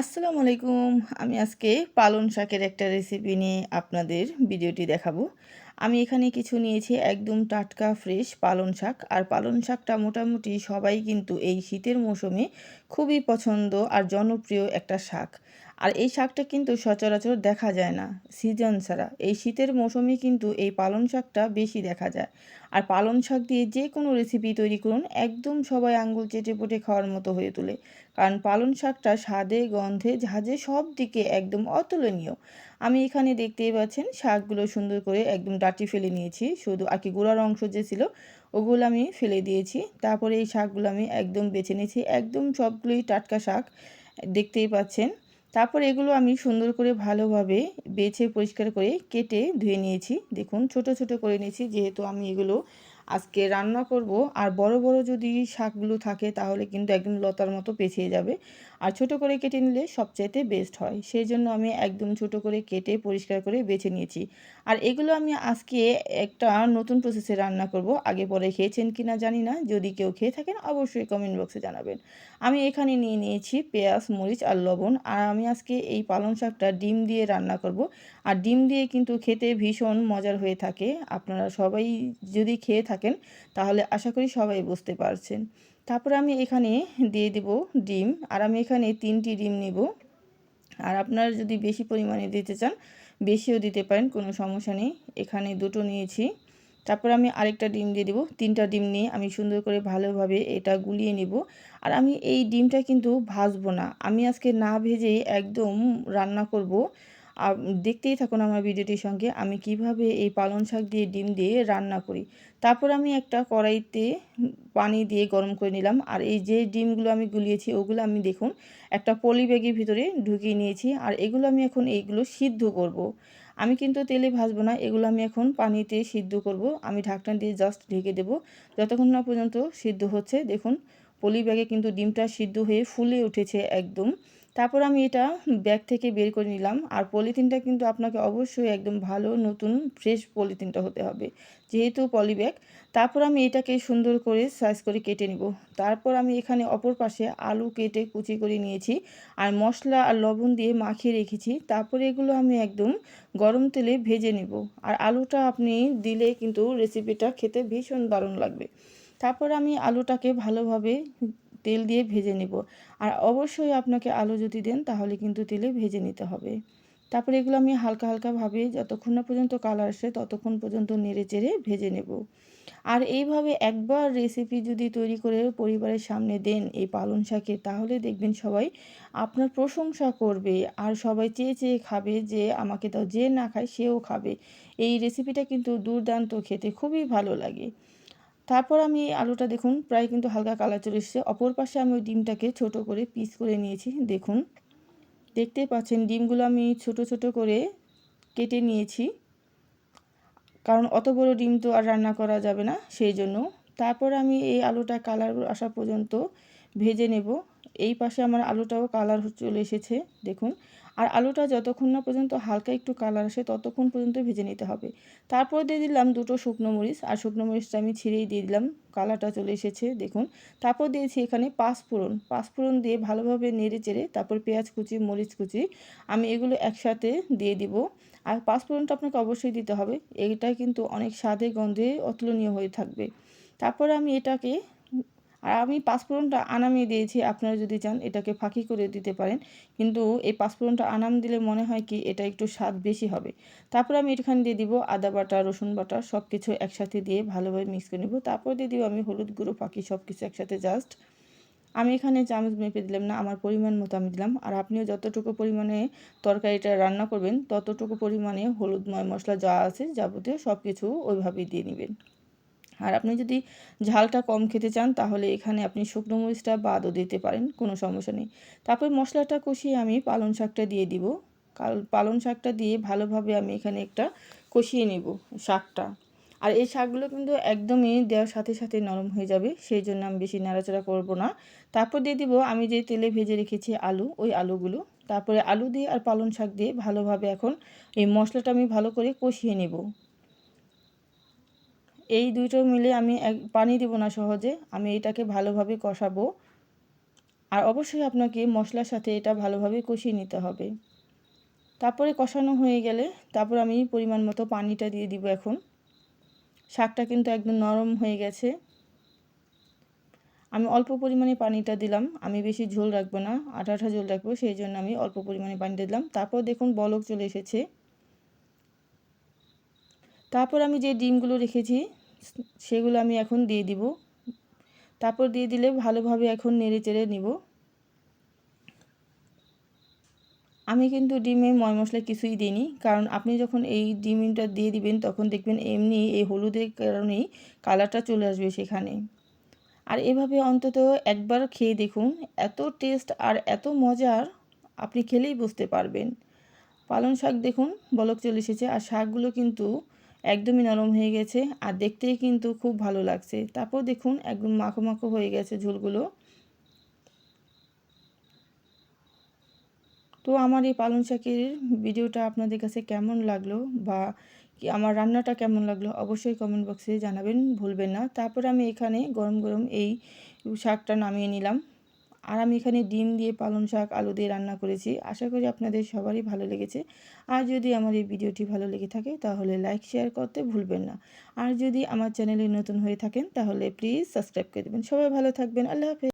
আসসালামু আলাইকুম। আমি আজকে পালন শাকের একটা রেসিপি নিয়ে আপনাদের ভিডিওটি দেখাবো। আমি এখানে কিছু নিয়েছি, একদম টাটকা ফ্রেশ পালন শাক। আর পালন শাকটা মোটামুটি সবাই কিন্তু এই শীতের মৌসুমে খুবই পছন্দ আর জনপ্রিয় একটা শাক। আর এই শাকটা কিন্তু সচরাচর দেখা যায় না সিজন ছাড়া। এই শীতের মৌসুমে কিন্তু এই পালং শাকটা বেশি দেখা যায়। আর পালং শাক দিয়ে যে কোনো রেসিপি তৈরি করুন, একদম সবাই আঙ্গুল চেটে পুটে খাওয়ার মতো হয়ে তোলে। কারণ পালং শাকটা স্বাদে, গন্ধে ঝাঁঝে সব দিকে একদম অতুলনীয়। আমি এখানে দেখতেই পাচ্ছেন শাকগুলো সুন্দর করে একদম ডাটি ফেলে নিয়েছি। শুধু আর কি গোড়ার অংশ যে ছিল, ওগুলো আমি ফেলে দিয়েছি। তারপরে এই শাকগুলো আমি একদম বেছে নিয়েছি। একদম সবগুলোই টাটকা শাক। দেখতেই পাচ্ছেন তারপর এগুলো আমি সুন্দর করে ভালোভাবে বেছে পরিষ্কার করে কেটে ধুয়ে নিয়েছি। দেখুন, ছোট ছোট করে নিয়েছি, যেহেতু আমি এগুলো আজকে রান্না করব। আর বড় বড় যদি শাকগুলো থাকে, তাহলে কিন্তু একদম লতার মতো পেছিয়ে যাবে। আর ছোট করে কেটে নিলে সবচাইতে বেস্ট হয়। সেই জন্য আমি একদম ছোট করে কেটে পরিষ্কার করে বেছে নিয়েছি। আর এগুলো আমি আজকে একটা নতুন প্রসেসে রান্না করব। আগে পরে খেয়েছেন কি না জানি না। যদি কেউ খেয়ে থাকেন, অবশ্যই কমেন্ট বক্সে জানাবেন। আমি এখানে নিয়ে নিয়েছি পেঁয়াজ, মরিচ আর লবণ। আর আমি আজকে এই পালং শাকটা ডিম দিয়ে রান্না করব। আর ডিম দিয়ে কিন্তু খেতে ভীষণ মজার হয়ে থাকে। আপনারা সবাই যদি খেয়ে থাকেন তাহলে আশা করি সবাই বুঝতে পারছেন। তারপরে আমি এখানে দিয়ে দেব ডিম, আর আমি এখানে তিনটি ডিম নেব। আর আপনারা যদি বেশি পরিমাণে দিতে চান, বেশিও দিতে পারেন, কোনো সমস্যা নেই। এখানে দুটো নিয়েছি। তারপর আমি আরেকটা ডিম দিয়ে দেবো। তিনটা ডিম নিয়ে আমি সুন্দর করে ভালোভাবে এটা গুলিয়ে নেব। আর আমি এই ডিমটা কিন্তু ভাজবো না। আমি আজকে না ভেজেই একদম রান্না করব। দেখতেই থাকুন আমার ভিডিওটির সঙ্গে, আমি কীভাবে এই পালং শাক দিয়ে ডিম দিয়ে রান্না করি। তারপর আমি একটা কড়াইতে পানি দিয়ে গরম করে নিলাম, আর এই যে ডিমগুলো আমি গুলিয়েছি, ওগুলো আমি দেখুন একটা পলি ব্যাগের ভিতরে ঢুকিয়ে নিয়েছি, আর এগুলো আমি এখন এইগুলো সিদ্ধ করব। আমি কিন্তু তেলে ভাজবো না, এগুলো আমি এখন পানিতে সিদ্ধ করব, আমি ঢাকনা দিয়ে জাস্ট ঢেকে দেব, যতক্ষণ না পর্যন্ত সিদ্ধ হচ্ছে। দেখুন পলি ব্যাগে কিন্তু ডিমটা সিদ্ধ হয়ে ফুলে উঠেছে একদম। তারপর আমি এটা ব্যাগ থেকে বের করে নিলাম। আর পলিথিনটা কিন্তু আপনাকে অবশ্যই একদম ভালো নতুন ফ্রেশ পলিথিনটা হতে হবে, যেহেতু পলি ব্যাগ তারপর আমি এটাকে সুন্দর করে সাইজ করে কেটে নিব। তারপর আমি এখানে অপর পাশে আলু কেটে কুচি করে নিয়েছি। আর মশলা আর লবণ দিয়ে মাখিয়ে রেখেছি। তারপরে এগুলো আমি একদম গরম তেলে ভেজে নেব। আর আলুটা আপনি দিলে কিন্তু রেসিপিটা খেতে ভীষণ দারুণ লাগবে। তারপর আমি আলুটাকে ভালোভাবে তেল দিয়ে ভেজে নেব। আর অবশ্যই আপনাকে আলু যদি দেন, তাহলে কিন্তু তেলে ভেজে নিতে হবে। তারপরে এগুলো আমি হালকা হালকাভাবে যতক্ষণ না পর্যন্ত কালার আসে, ততক্ষণ পর্যন্ত নেড়ে চেড়ে ভেজে নেব। আর এইভাবে একবার রেসিপি যদি তৈরি করে পরিবারের সামনে দেন এই পালন শাকে, তাহলে দেখবেন সবাই আপনার প্রশংসা করবে আর সবাই চেয়ে চেয়ে খাবে যে আমাকে তো যে না খায় সেও খাবে। এই রেসিপিটা কিন্তু দুর্দান্ত, খেতে খুবই ভালো লাগে। তারপর আমি এই আলুটা দেখুন, প্রায় কিন্তু হালকা কালার চলে এসেছে। অপর পাশে আমি ওই ডিমটাকে ছোট করে পিস করে নিয়েছি, দেখুন। দেখতেই পাচ্ছেন, ডিমগুলো আমি ছোট ছোট করে কেটে নিয়েছি। কারণ অত বড় ডিম তো আর রান্না করা যাবে না, সেই জন্য। তারপর আমি এই আলুটা কালার আসা পর্যন্ত ভেজে নেব। এই পাশে আমার আলুটাও কালার চলে এসেছে, দেখুন। আর আলুটা যতক্ষণ না পর্যন্ত হালকা একটু কালার আসে ততক্ষণ পর্যন্ত ভেজে নিতে হবে। তারপর দিয়ে দিলাম দুটো শুকনো মরিচ, আর শুকনো মরিচটা আমি ছিঁড়েই দিয়ে দিলাম কালারটা চলে এসেছে, দেখুন। তারপর দিয়েছি এখানে পাঁচফোড়ন পাঁচফোড়ন দিয়ে ভালোভাবে নেড়ে চেড়ে তারপর পেঁয়াজ কুচি, মরিচ কুচি, আমি এগুলো একসাথে দিয়ে দিব। আর পাঁচফোড়নটা আপনাকে অবশ্যই দিতে হবে এইটা কিন্তু অনেক স্বাদে গন্ধে অতুলনীয় হয়ে থাকবে। তারপর আমি এটাকে আর আমি পাঁচফোড়নটা আনামিয়ে দিয়েছি, আপনারা যদি চান এটাকে ফাঁকি করে দিতে পারেন। কিন্তু এই পাঁচফোড়নটা আনাম দিলে মনে হয় কি এটা একটু স্বাদ বেশি হবে। তারপর আমি এখানে দিয়ে দিব আদা বাটা, রসুন বাটা সব কিছু একসাথে দিয়ে ভালোভাবে মিক্স করে নেব। তারপর দিয়ে দিব আমি হলুদ গুঁড়ো ফাঁকি সব কিছু একসাথে জাস্ট। আমি এখানে চামচ মেপে দিলাম না, আমার পরিমাণ মতো আমি দিলাম। আর আপনিও যতটুকু পরিমাণে তরকারিটা রান্না করবেন, ততটুকু পরিমাণে হলুদ ময় মশলা যা আছে যাবতীয় সব কিছু ওইভাবেই দিয়ে নেবেন। আর আপনি যদি ঝালটা কম খেতে চান, তাহলে এখানে আপনি শুকনো মরিচটা বাদও দিতে পারেন, কোনো সমস্যা নেই। তারপর মশলাটা কষিয়ে আমি পালং শাকটা দিয়ে দিব। কাল পালং শাকটা দিয়ে ভালোভাবে আমি এখানে একটা কষিয়ে নেব শাকটা। আর এই শাকগুলো কিন্তু একদমই দেওয়ার সাথে সাথে নরম হয়ে যাবে, সেই জন্য আমি বেশি নাড়াচাড়া করব না। তারপর দিয়ে দিব, আমি যে তেলে ভেজে রেখেছি আলু, ওই আলুগুলো। তারপরে আলু দিয়ে আর পালং শাক দিয়ে ভালোভাবে এখন এই মশলাটা আমি ভালো করে কষিয়ে নেব। এই দুটো মিলে আমি এক, পানি দিব না সহজে, আমি এটাকে ভালোভাবে কষাবো। আর অবশ্যই আপনাকে মশলার সাথে এটা ভালোভাবে কষিয়ে নিতে হবে। তারপরে কষানো হয়ে গেলে তারপর আমি পরিমাণ মতো পানিটা দিয়ে দিব এখন। শাকটা কিন্তু একদম নরম হয়ে গেছে। আমি অল্প পরিমাণে পানিটা দিলাম, আমি বেশি ঝোল রাখব না আঠা আঠা ঝোল রাখব, সেই জন্য আমি অল্প পরিমাণে পানিটা দিলাম। তারপর দেখুন বলক চলে এসেছে। তারপর আমি যে ডিমগুলো রেখেছি সেগুলো আমি এখন দিয়ে দিব। তারপর দিয়ে দিলে ভালোভাবে এখন নেড়ে চেড়ে নিব। আমি কিন্তু ডিমে ময় মশলা কিছুই দিইনি, কারণ আপনি যখন এই ডিমটা দিয়ে দিবেন তখন দেখবেন এমনি এই হলুদের কারণেই কালারটা চলে আসবে সেখানে। আর এভাবে অন্তত একবার খেয়ে দেখুন, এত টেস্ট আর এত মজার আপনি খেলেই বুঝতে পারবেন। পালং শাক দেখুন, বলক চলে এসেছে আর শাকগুলো কিন্তু একদমই নরম হয়ে গেছে আর দেখতেই কিন্তু খুব ভালো লাগছে। তারপর দেখুন একদম মাখো মাখো হয়ে গেছে ঝোলগুলো। তো আমার এই পালং শাকের ভিডিওটা আপনাদের কাছে কেমন লাগল বা আমার রান্নাটা কেমন লাগল অবশ্যই কমেন্ট বক্সে জানাবেন, ভুলবেন না। তারপর আমি এখানে গরম গরম এই শাকটা নামিয়ে নিলাম। আর আমি এখানে ডিম দিয়ে পালং শাক, আলু দিয়ে রান্না করেছি। আশা করি আপনাদের সবারই ভালো লেগেছে। আর যদি আমার এই ভিডিওটি ভালো লেগে থাকে, তাহলে লাইক শেয়ার করতে ভুলবেন না। আর যদি আমার চ্যানেলে নতুন হয়ে থাকেন, তাহলে প্লিজ সাবস্ক্রাইব করে দেবেন। সবাই ভালো থাকবেন। আল্লাহ হাফেজ।